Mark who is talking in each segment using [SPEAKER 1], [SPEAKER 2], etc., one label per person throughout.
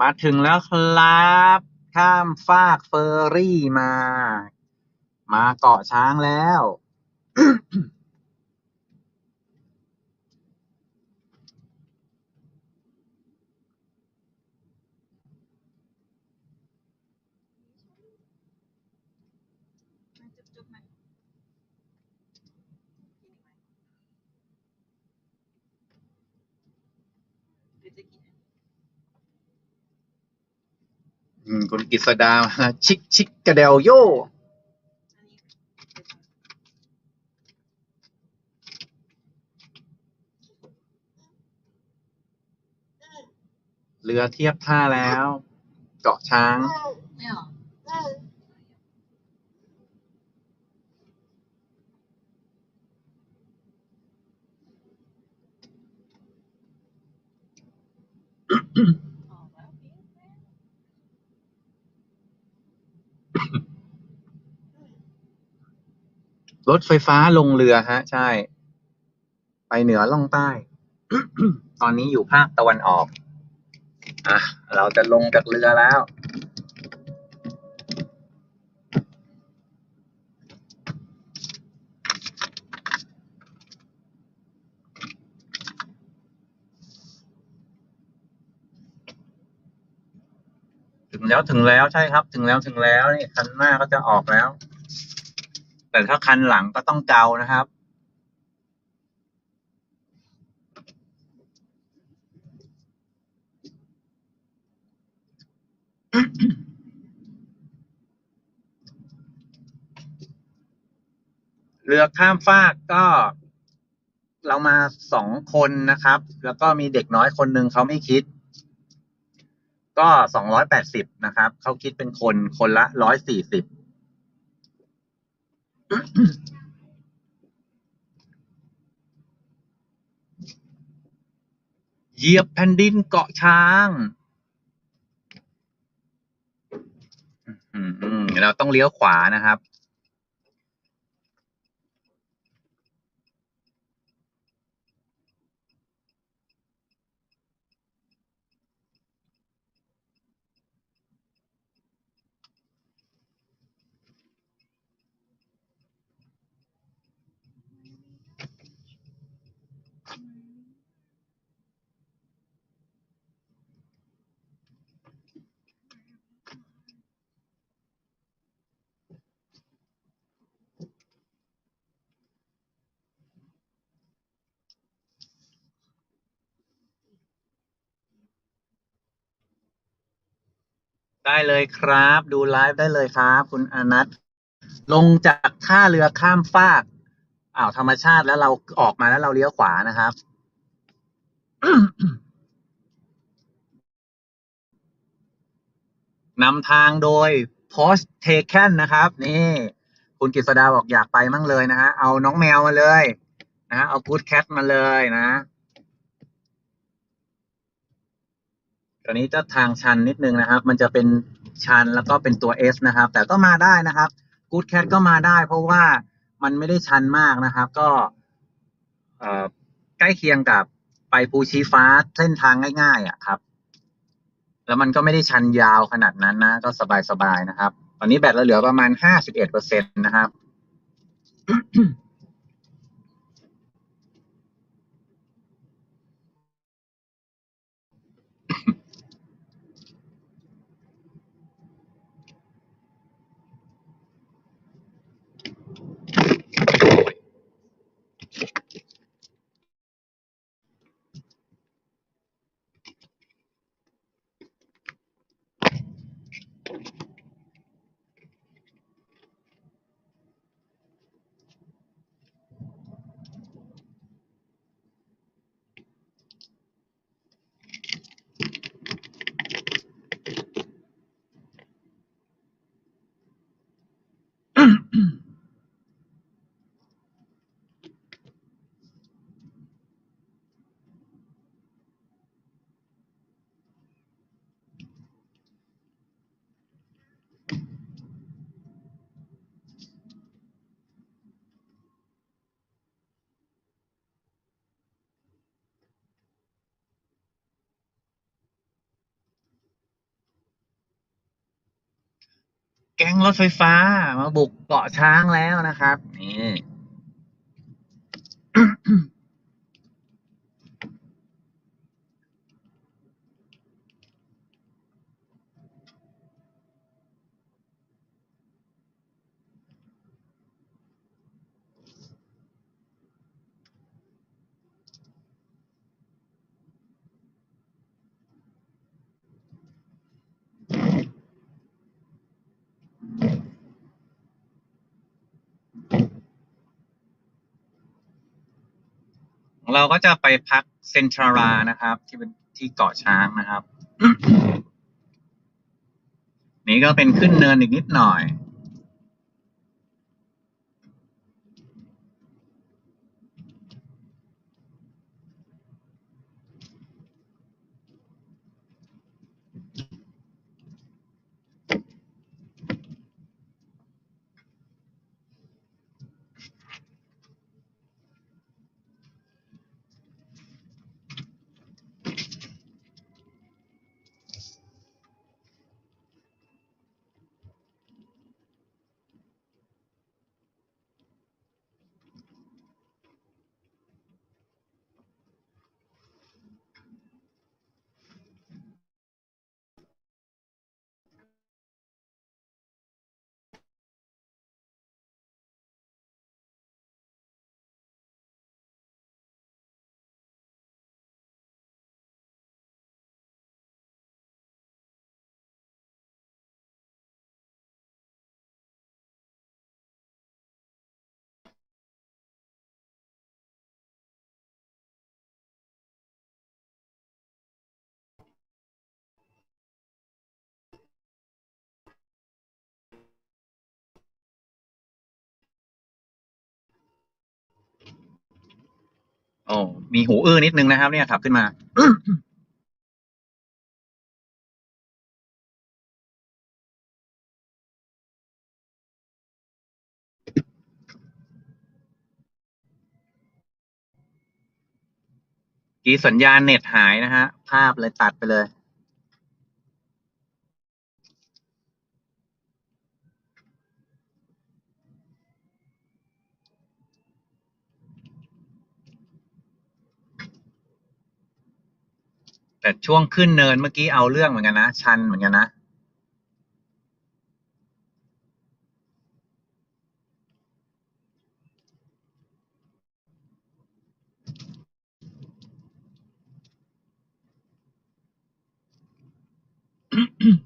[SPEAKER 1] มาถึงแล้วครับ ข้ามฟากเฟอร์รี่มา มาเกาะช้างแล้ว
[SPEAKER 2] มาจุ๊บจุ๊บมาหรื อื
[SPEAKER 1] มคุณกิษดา ชิกชิกกระเดลโยเรือเทียบท่าแล้ว เกาะช้าง
[SPEAKER 2] ไม่หรออกแล้วพี่แม่
[SPEAKER 1] รถไฟฟ้าลงเรือฮะ ใช่ ไปเหนือล่องใต้ ตอนนี้อยู่ภาคตะวันออก อะ เราจะลงจากเรือแล้ว ถึงแล้วถึงแล้วใช่ครับ ถึงแล้วถึงแล้วนี่คันหน้าก็จะออกแล้ว แต่ถ้าคันหลังก็ต้องเกานะครับเรือข้ามฟากก็เรามาสองคนนะครับ แล้วก็มีเด็กน้อยคนหนึ่งเขาไม่คิด ก็สองร้อยแปดสิบนะครับ เขาคิดเป็นคนคนละร้อยสี่สิบ เหยียบแผ่นดินเกาะช้าง เราต้องเลี้ยวขวานะครับ ได้เลยครับ ดูไลฟ์ได้เลยครับ คุณอนัทลงจากท่าเรือข้ามฟากอ่าวธรรมชาติแล้วเราออกมาแล้วเราเลี้ยวขวานะครับ นำทางโดย Post Taken นะครับ นี่ คุณกฤษดาบอกอยากไปมั่งเลยนะฮะเอาน้องแมวมาเลย นะฮะเอา Good Cat มาเลยนะ ตอนนี้จะทางชันนิดนึงนะครับ มันจะเป็นชันแล้วก็เป็นตัว S นะครับ แต่ก็มาได้นะครับ Good Cat ก็มาได้ เพราะว่ามันไม่ได้ชันมากนะครับ ก็ใกล้เคียงกับไปภูชีฟ้าเส้นทางง่ายๆอะครับ แล้วมันก็ไม่ได้ชันยาวขนาดนั้นนะ ก็สบายๆนะครับ ตอนนี้แบตเราเหลือประมาณห้าสิบเอ็ดเปอร์เซ็นตนะครับ แก๊งรถไฟฟ้า มาบุกเกาะช้างแล้วนะครับ นี่ เราก็จะไปพักเซนทรารานะครับ ที่เป็นที่เกาะช้างนะครับ นี่ก็เป็นขึ้นเนินอีกนิดหน่อย โอ้มีหูอื้อนิดนึงนะครับเนี่ยขับขึ้นมากีสัญญาณเน็ตหายนะฮะ ภาพเลยตัดไปเลย แต่ช่วงขึ้นเนินเมื่อกี้เอาเรื่องเหมือนกันนะ ชันเหมือนกันนะ อืม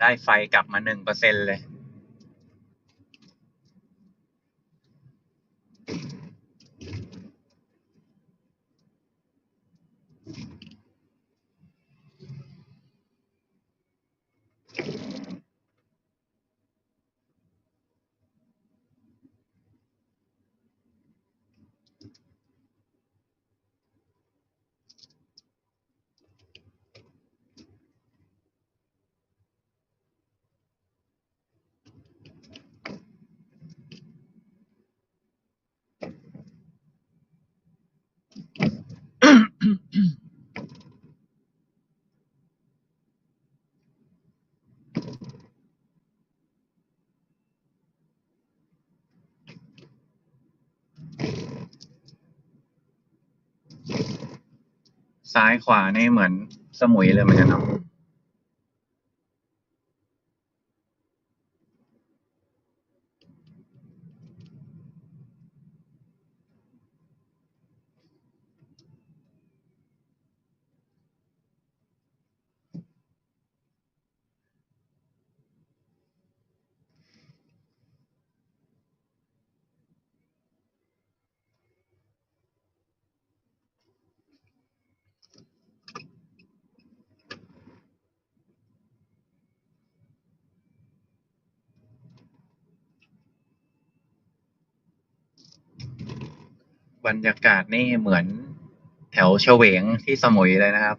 [SPEAKER 1] ได้ไฟกลับมาหนึ่งเปอร์เซ็นเลย ซ้ายขวานี่เหมือนสมุยเลยเหมือนกันเนาะ บรรยากาศนี่เหมือนแถวเฉวงที่สมุยเลยนะครับ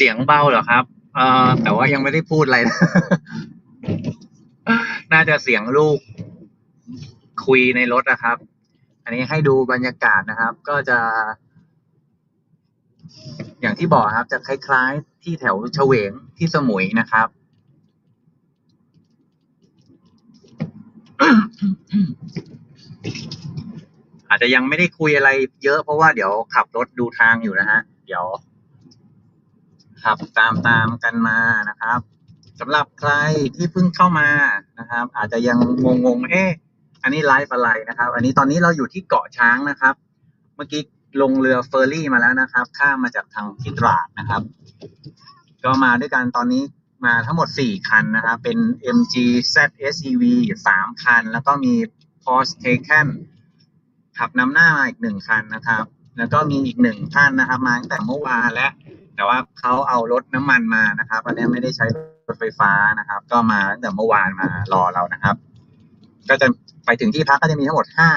[SPEAKER 1] สี
[SPEAKER 2] ย
[SPEAKER 1] งเบาเหรอครับ เอ่อแต่ว่ายังไม่ได้พูดอะไรนะน่าจะเสียงลูกคุยในรถนะครับ อันนี้ให้ดูบรรยากาศนะครับ ก็จะ อย่างที่บอกครับ จะคล้ายๆ ที่แถวเฉวงที่สมุยนะครับ อาจจะยังไม่ได้คุยอะไรเยอะเพราะว่าเดี๋ยวขับรถดูทางอยู่นะฮะ เดี๋ยว ขับตามตามกันมานะครับสำหรับใครที่เพิ่งเข้ามานะครับ อาจจะยังงงๆเอ๊ะอันนี้ไลฟ์อะไรนะครับ อันนี้ตอนนี้เราอยู่ที่เกาะช้างนะครับ เมื่อกี้ลงเรือเฟอร์รี่มาแล้วนะครับ ข้ามมาจากทางทิตราดนะครับ ก็มาด้วยกันตอนนี้มาทั้งหมด 4 คันนะครับ เป็น MG ZSEV 3 คัน แล้วก็มี Porsche Taycan ขับนำหน้ามาอีกหนึ่งคันนะครับ แล้วก็มีอีกหนึ่งท่านนะครับ มาตั้งแต่เมื่อวานแล้ว แต่ว่าเขาเอารถน้ำมันมานะครับอันนี้ไม่ได้ใช้รถไฟฟ้านะครับ ก็มาตั้งแต่เมื่อวานมารอเรานะครับ ก็จะไปถึงที่พักก็จะมีทั้งหมดห้า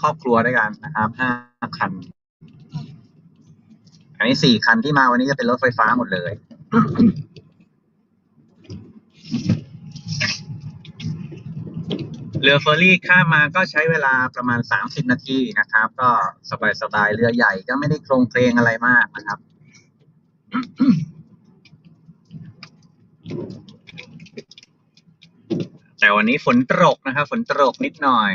[SPEAKER 1] ครอบครัวด้วยกันนะครับห้าคัน อันนี้สี่คันที่มาวันนี้จะเป็นรถไฟฟ้าหมดเลยเรือเฟอร์รี่ข้ามมาก็ใช้เวลาประมาณ 30 นาทีนะครับ ก็สบายๆเรือใหญ่ก็ไม่ได้โครงเคลงอะไรมากนะครับ แต่วันนี้ฝนตกนะครับ ฝนตกนิดหน่อย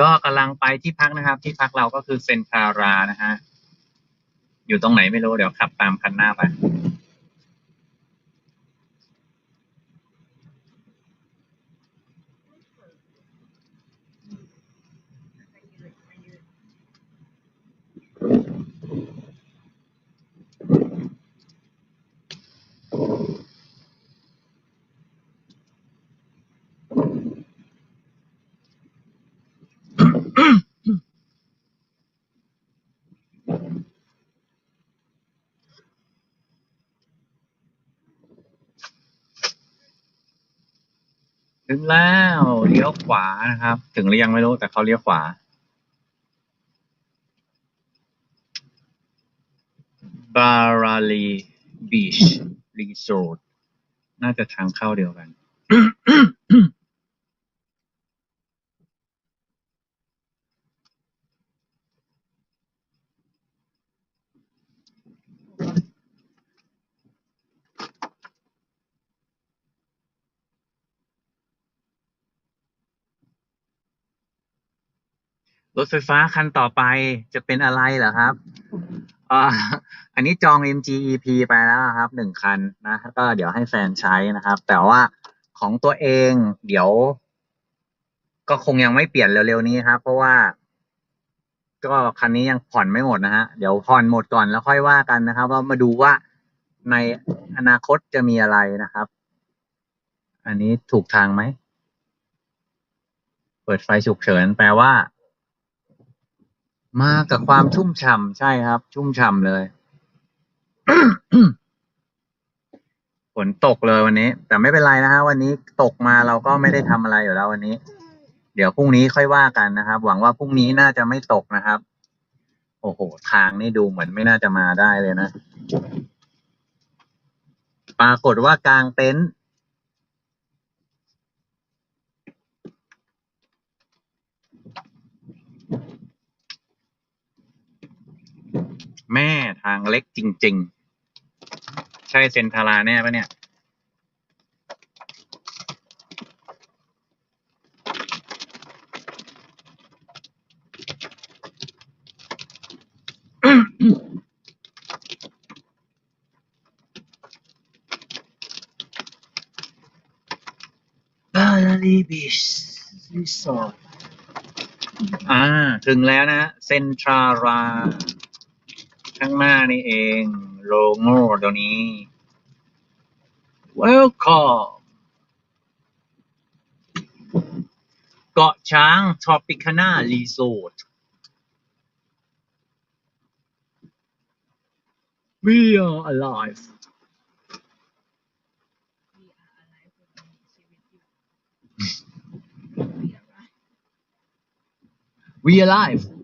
[SPEAKER 1] ก็กำลังไปที่พักนะครับ ที่พักเราก็คือเซนทารานะฮะ อยู่ตรงไหนไม่รู้ เดี๋ยวขับตามคันหน้าไป ถึงแล้วเลี้ยวขวานะครับ ถึงหรือยังไม่รู้แต่เขาเลี้ยวขวา บาราลีบีชรีสอร์ทน่าจะทางเข้าเดียวกัน รถไฟฟ้าคันต่อไปจะเป็นอะไรเหรอครับอ่าอันนี้จอง MGEP ไปแล้วครับหนึ่งคันนะก็เดี๋ยวให้แฟนใช้นะครับ แต่ว่าของตัวเองเดี๋ยว ก็คงยังไม่เปลี่ยนเร็วๆนี้ครับ เพราะว่า ก็คันนี้ยังผ่อนไม่หมดนะฮะเดี๋ยวผ่อนหมดก่อนแล้วค่อยว่ากันนะครับ ว่ามาดูว่าในอนาคตจะมีอะไรนะครับ อันนี้ถูกทางไหม เปิดไฟฉุกเฉินแปลว่า มากับความชุ่มฉ่ำใช่ครับ ชุ่มฉ่ำเลย ฝนตกเลยวันนี้ แต่ไม่เป็นไรนะฮะวันนี้ตกมาเราก็ไม่ได้ทำอะไรอยู่แล้ววันนี้ เดี๋ยวพรุ่งนี้ค่อยว่ากันนะครับ หวังว่าพรุ่งนี้น่าจะไม่ตกนะครับ โอ้โห ทางนี่ดูเหมือนไม่น่าจะมาได้เลยนะ ปรากฏว่ากลางเต็นท์ แม่ทางเล็กจริง ๆ ใช่เซนทาราแน่ปะเนี่ย บาลาลีบีชรีสอร์ทอ่า ถึงแล้วนะ เซนทรารา ข้างหน้านี่เอง โลโง่ตัวนี้ Welcome เกาะช้างทรอปิคานารีสอร์ท We are alive
[SPEAKER 2] We are alive with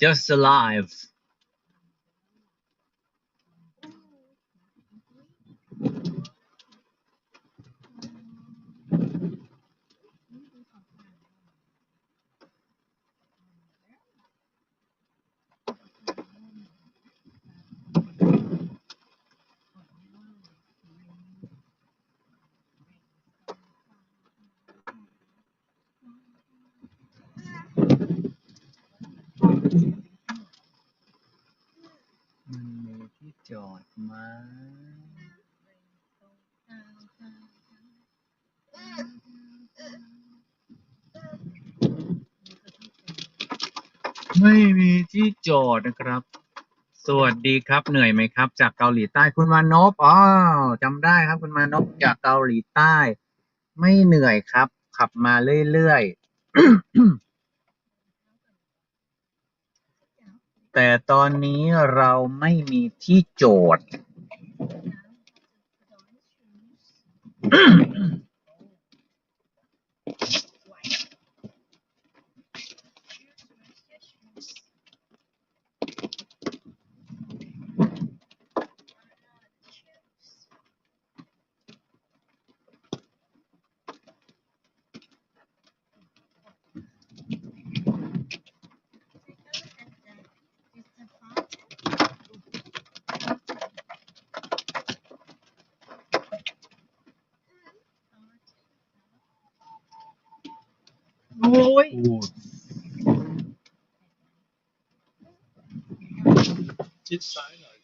[SPEAKER 1] just alive ที่จอนะครับ สวัสดีครับ เหนื่อยไหมครับ จากเกาหลีใต้คุณมานพอ๋อจำได้ครับ คุณมานพจากเกาหลีใต้ ไม่เหนื่อยครับ ขับมาเรื่อยๆ แต่ตอนนี้เราไม่มีที่โจทย์
[SPEAKER 2] โอ้ย
[SPEAKER 3] ชิดซ้ายหน่อย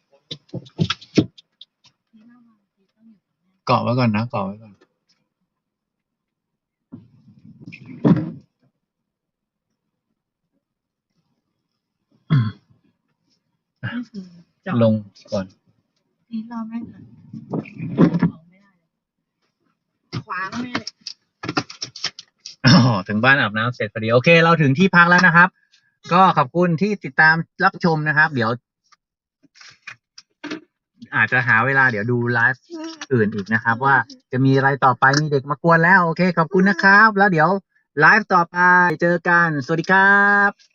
[SPEAKER 1] เกาะไว้ก่อนนะเกาะไว้ก่อน
[SPEAKER 2] นี่คือจอด
[SPEAKER 1] ลงก่อน
[SPEAKER 2] นี่รอบแรกเลยออกไม่ได้เลยขวางไม่ได้
[SPEAKER 1] อ๋อถึงบ้านอาบน้ำเสร็จพอดี โอเค เราถึงที่พักแล้วนะครับ ก็ขอบคุณที่ติดตามรับชมนะครับ เดี๋ยว อาจจะหาเวลาเดี๋ยวดูไลฟ์อื่นอีกนะครับ ว่าจะมีอะไรต่อไปมีเด็กมากวนแล้ว โอเค ขอบคุณนะครับ แล้วเดี๋ยวไลฟ์ต่อไปเจอกัน สวัสดีครับ